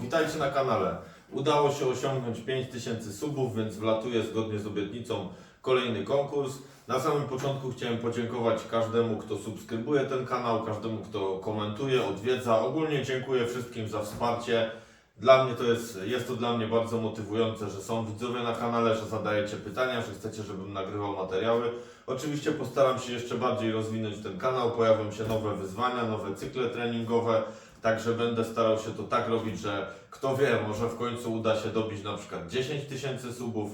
witajcie na kanale. Udało się osiągnąć 5000 subów, więc wlatuje zgodnie z obietnicą kolejny konkurs. Na samym początku chciałem podziękować każdemu, kto subskrybuje ten kanał, każdemu, kto komentuje, odwiedza. Ogólnie dziękuję wszystkim za wsparcie. Dla mnie to jest, jest to dla mnie bardzo motywujące, że są widzowie na kanale, że zadajecie pytania, że chcecie, żebym nagrywał materiały. Oczywiście postaram się jeszcze bardziej rozwinąć ten kanał, pojawią się nowe wyzwania, nowe cykle treningowe, także będę starał się to tak robić, że kto wie, może w końcu uda się dobić na przykład 10 tysięcy subów.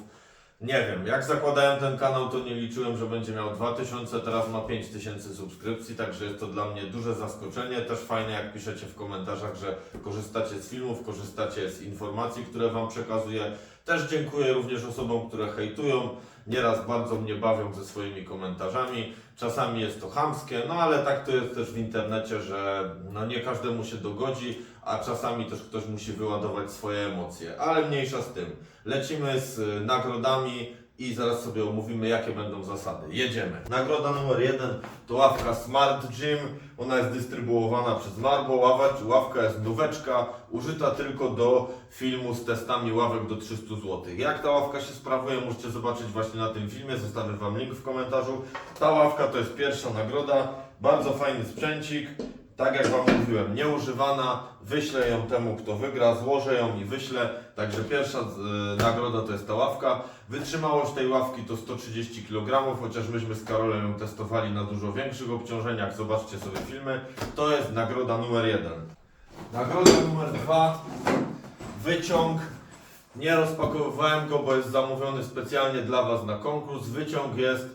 Nie wiem, jak zakładałem ten kanał, to nie liczyłem, że będzie miał 2000, teraz ma 5000 subskrypcji, także jest to dla mnie duże zaskoczenie. Też fajne, jak piszecie w komentarzach, że korzystacie z filmów, korzystacie z informacji, które Wam przekazuję. Też dziękuję również osobom, które hejtują. Nieraz bardzo mnie bawią ze swoimi komentarzami. Czasami jest to chamskie, no ale tak to jest też w internecie, że no nie każdemu się dogodzi, a czasami też ktoś musi wyładować swoje emocje. Ale mniejsza z tym. Lecimy z y, nagrodami i zaraz sobie omówimy, jakie będą zasady. Jedziemy. Nagroda numer jeden to ławka Smart Gym. Ona jest dystrybuowana przez Marbo. Ławacz, ławka jest nóweczka, użyta tylko do filmu z testami ławek do 300 zł. Jak ta ławka się sprawuje, możecie zobaczyć właśnie na tym filmie. Zostawię Wam link w komentarzu. Ta ławka to jest pierwsza nagroda. Bardzo fajny sprzęcik. Tak jak Wam mówiłem, nieużywana. Wyślę ją temu, kto wygra, złożę ją i wyślę. Także pierwsza y, nagroda to jest ta ławka. Wytrzymałość tej ławki to 130 kg, chociaż myśmy z Karolem ją testowali na dużo większych obciążeniach. Zobaczcie sobie filmy. To jest nagroda numer jeden. Nagroda numer dwa. Wyciąg. Nie rozpakowywałem go, bo jest zamówiony specjalnie dla Was na konkurs. Wyciąg jest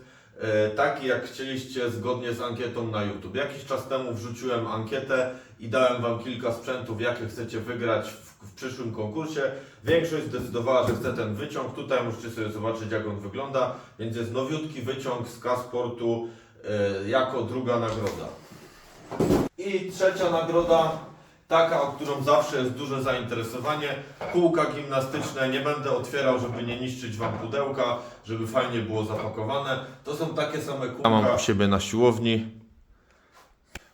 taki, jak chcieliście, zgodnie z ankietą na YouTube. Jakiś czas temu wrzuciłem ankietę i dałem Wam kilka sprzętów, jakie chcecie wygrać w, w przyszłym konkursie. Większość zdecydowała, że chce ten wyciąg. Tutaj możecie sobie zobaczyć, jak on wygląda. Więc jest nowiutki wyciąg z K-Sportu e, jako druga nagroda. I trzecia nagroda, taka, o którą zawsze jest duże zainteresowanie. Kółka gimnastyczne, nie będę otwierał, żeby nie niszczyć Wam pudełka, żeby fajnie było zapakowane. To są takie same kółka. Ja mam u siebie na siłowni.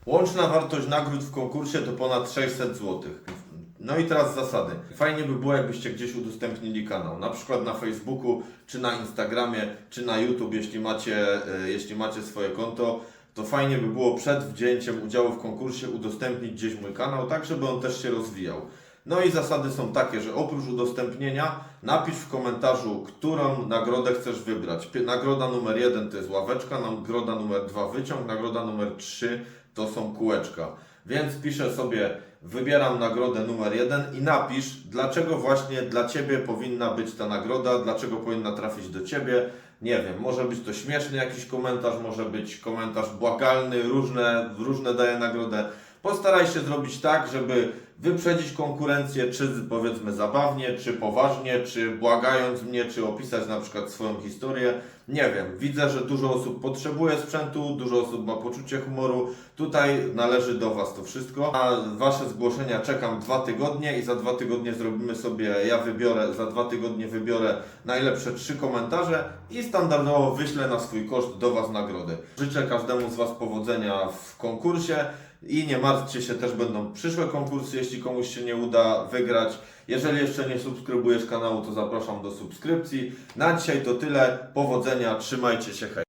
Łączna wartość nagród w konkursie to ponad 600 zł. No i teraz zasady. Fajnie by było, jakbyście gdzieś udostępnili kanał, na przykład na Facebooku, czy na Instagramie, czy na YouTube, jeśli macie, e, jeśli macie swoje konto to fajnie by było przed wzięciem udziału w konkursie udostępnić gdzieś mój kanał, tak żeby on też się rozwijał. No i zasady są takie, że oprócz udostępnienia napisz w komentarzu, którą nagrodę chcesz wybrać. Nagroda numer jeden to jest ławeczka, nagroda numer dwa wyciąg, nagroda numer trzy to są kółeczka. Więc piszę sobie, wybieram nagrodę numer jeden i napisz, dlaczego właśnie dla Ciebie powinna być ta nagroda, dlaczego powinna trafić do Ciebie. Nie wiem, może być to śmieszny jakiś komentarz, może być komentarz błagalny, różne, różne daje nagrodę. Postaraj się zrobić tak, żeby wyprzedzić konkurencję, czy powiedzmy zabawnie, czy poważnie, czy błagając mnie, czy opisać na przykład swoją historię. Nie wiem, widzę, że dużo osób potrzebuje sprzętu, dużo osób ma poczucie humoru. Tutaj należy do Was to wszystko. Na Wasze zgłoszenia czekam dwa tygodnie i za dwa tygodnie zrobimy sobie, ja wybiorę, za dwa tygodnie wybiorę najlepsze trzy komentarze i standardowo wyślę na swój koszt do Was nagrodę. Życzę każdemu z Was powodzenia w konkursie. I nie martwcie się, też będą przyszłe konkursy, jeśli komuś się nie uda wygrać. Jeżeli jeszcze nie subskrybujesz kanału, to zapraszam do subskrypcji. Na dzisiaj to tyle. Powodzenia, trzymajcie się, hej.